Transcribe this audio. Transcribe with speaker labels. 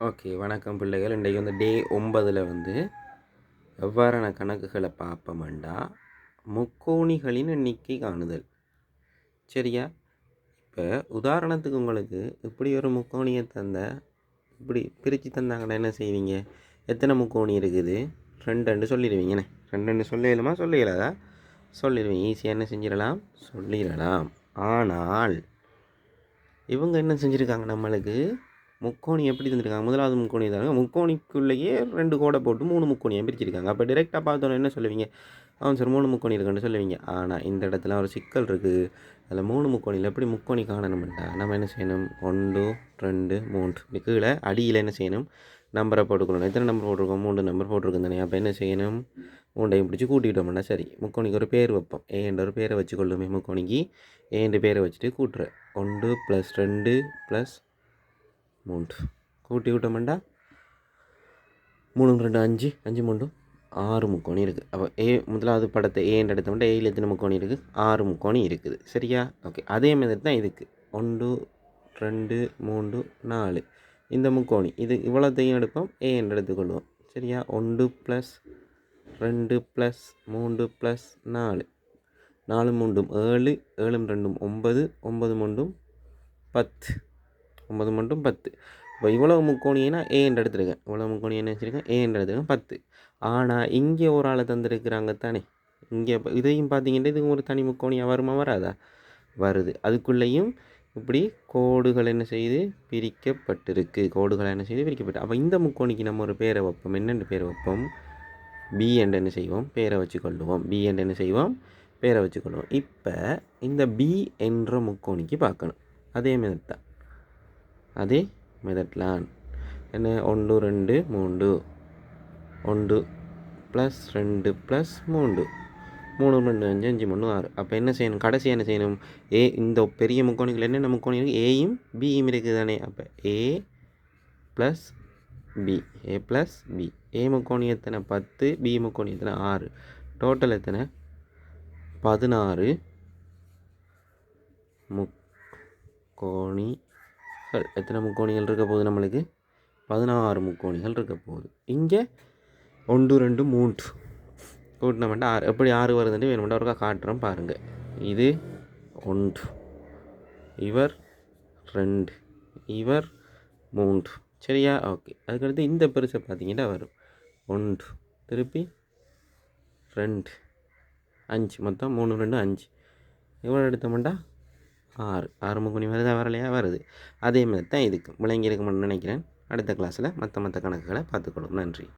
Speaker 1: Okay வணக்கம் பிள்ளைகள். இன்றைக்கு வந்து டே ஒன்பதில் வந்து எவ்வாறான கணக்குகளை பார்ப்போம்டா முக்கோணிகளின் எண்ணிக்கை காணுதல். சரியா? இப்போ உதாரணத்துக்கு உங்களுக்கு இப்படி ஒரு முக்கோணியை தந்த இப்படி பிரித்து தந்தாங்கன்னா என்ன செய்வீங்க? எத்தனை முக்கோணி இருக்குது? ரெண்டு சொல்லிடுவீங்கண்ணே ரெண்டு சொல்லிடலாமா சொல்லிடலாதா சொல்லிடுவீங்க. ஈஸியாக என்ன செஞ்சிடலாம்? சொல்லிடலாம். ஆனால் இவங்க என்ன செஞ்சுருக்காங்க நம்மளுக்கு? முக்கோணி எப்படி தந்துருக்காங்க? முதலாவது முக்கோணி தாங்க முக்கோணிக்குள்ளேயே ரெண்டு கோடை போட்டு மூணு முக்கோணியை பிரிச்சிருக்காங்க. அப்போ டிரெக்டாக பார்த்தோன்னே என்ன சொல்லுவீங்க? அவன் சார் மூணு முக்கோணி இருக்குன்னு சொல்லுவீங்க. ஆனால் இந்த இடத்துல ஒரு சிக்கல் இருக்குது அதில் மூணு முக்கோணியில் எப்படி முக்கோணி காணணும்ட்டா நம்ம என்ன செய்யணும்? ஒன்று ரெண்டு மூன்று. இப்படி கீழே அடியில் என்ன செய்யணும்? நம்பரை போட்டுக்கணும் எத்தனை நம்பர் போட்டிருக்கோம்? மூணு நம்பர் போட்டிருக்கோம் தானே. அப்போ என்ன செய்யணும்? மூண்டையும் பிடிச்சி கூட்டிக்கிட்டோம்னா சரி. முக்கோணிக்கு ஒரு பேர் வைப்போம். ஏன்ற ஒரு பேரை வச்சு கொள்ளுமே முக்கோணிக்கு ஏன்ற பேரை வச்சுட்டு கூட்டுறேன் ஒன்று ப்ளஸ் ரெண்டு ப்ளஸ் மூன்று. கூட்டி விட்டோம்டா மூணு ரெண்டு அஞ்சு. அஞ்சு மூன்று. ஆறு முக்கோணி இருக்குது அப்போ ஏ முதலாவது படத்தை ஏன்னு எடுத்தோம்னா ஏயில் எத்தனை முக்கோணி இருக்குது ஆறு முக்கோணி இருக்குது. சரியா? ஓகே அதே மாதிரி தான் இதுக்கு. ஒன்று ரெண்டு மூன்று நாலு. இந்த முக்கோணி. இது இவ்வளோத்தையும் எடுப்போம். ஏ என்று எடுத்துக்கொள்வோம். சரியா? ஒன்று ப்ளஸ் ரெண்டு ப்ளஸ் மூன்று ப்ளஸ் நாலு. நாலு மூன்றும் ஏழு. ஏழும் ரெண்டும் ஒன்பது. ஒன்பது மூன்றும் பத்து. ஒம்பது மட்டும் பத்து. இப்போ இவ்வளோ முக்கோணினா ஏ என்று எடுத்துருக்கேன். இவ்வளோ முக்கோணி என்ன வச்சுருக்கேன்? ஏ என்று எடுத்துருக்கேன். பத்து. ஆனால் இங்கே ஒரு ஆளை தந்துருக்குறாங்க தானே. இங்கே இதையும் பார்த்தீங்கன்னா இதுக்கு ஒரு தனி முக்கோணியாக வருமா வராதா? வருது. அதுக்குள்ளேயும் இப்படி கோடுகள் என்ன செய்து பிரிக்கப்பட்டிருக்கு. கோடுகள் என்ன செய்து பிரிக்கப்பட்டு. அப்போ இந்த முக்கோணிக்கு நம்ம ஒரு பேரை வைப்போம். என்னென்று பேரை வைப்போம்? பி அண்ட் என்ன செய்வோம்? பேரை வச்சு கொள்ளுவோம் பி அண்ட் என்ன செய்வோம்? பேரை வச்சு இப்போ இந்த பி என்ற முக்கோணிக்கு பார்க்கணும். அதே மாதிரி தான். அதே மெதட்லான். என்ன? ஒன்று ரெண்டு மூன்று. ஒன்று ப்ளஸ் ரெண்டு ப்ளஸ் மூன்று. மூணு ரெண்டு அஞ்சு அஞ்சு மூணு ஆறு. அப்போ என்ன செய்யணும்? கடைசி என்ன செய்யணும்? ஏ இந்த பெரிய முக்கோணிகள் என்னென்ன முக்கோணி இருக்குது ஏயும் பியும் இருக்குது தானே அப்போ A plus B A plus B A முக்கோணி எத்தனை? பத்து. பி முக்கோணி எத்தனை? ஆறு. டோட்டல் எத்தனை? பதினாறு முக்கோணி எத்தனை முக்கோணிகள் இருக்க போகுது நம்மளுக்கு? பதினாறு முக்கோணிகள் இருக்க போகுது. இங்கே ஒன்று ரெண்டு மூன்று. கூட்டினமெண்ட்டு ஆறு. எப்படி ஆறு வருதுன்ட்டு வேணுமெண்டா ஒருக்கா காட்டுறோம் பாருங்கள் இது ஒன்று. இவர் ரெண்டு. இவர் மூன்று. சரியா? ஓகே. அதுக்கடுத்து இந்த பெருசை பார்த்தீங்கன்னா வரும். ஒன்று. திருப்பி ரெண்டு. அஞ்சு. மொத்தம் மூணு ரெண்டு அஞ்சு. எவ்வளோ எடுத்தோம்டா ஆறு. ஆறு முக்குனி வருதா? வரலையா? வருது. அதே மாதிரி தான் இதுக்கு விளங்கியிருக்கும்னு நினைக்கிறேன். அடுத்த கிளாஸில் மற்ற மற்ற கணக்குகளை பார்த்துக்கொள்ளும் நன்றி.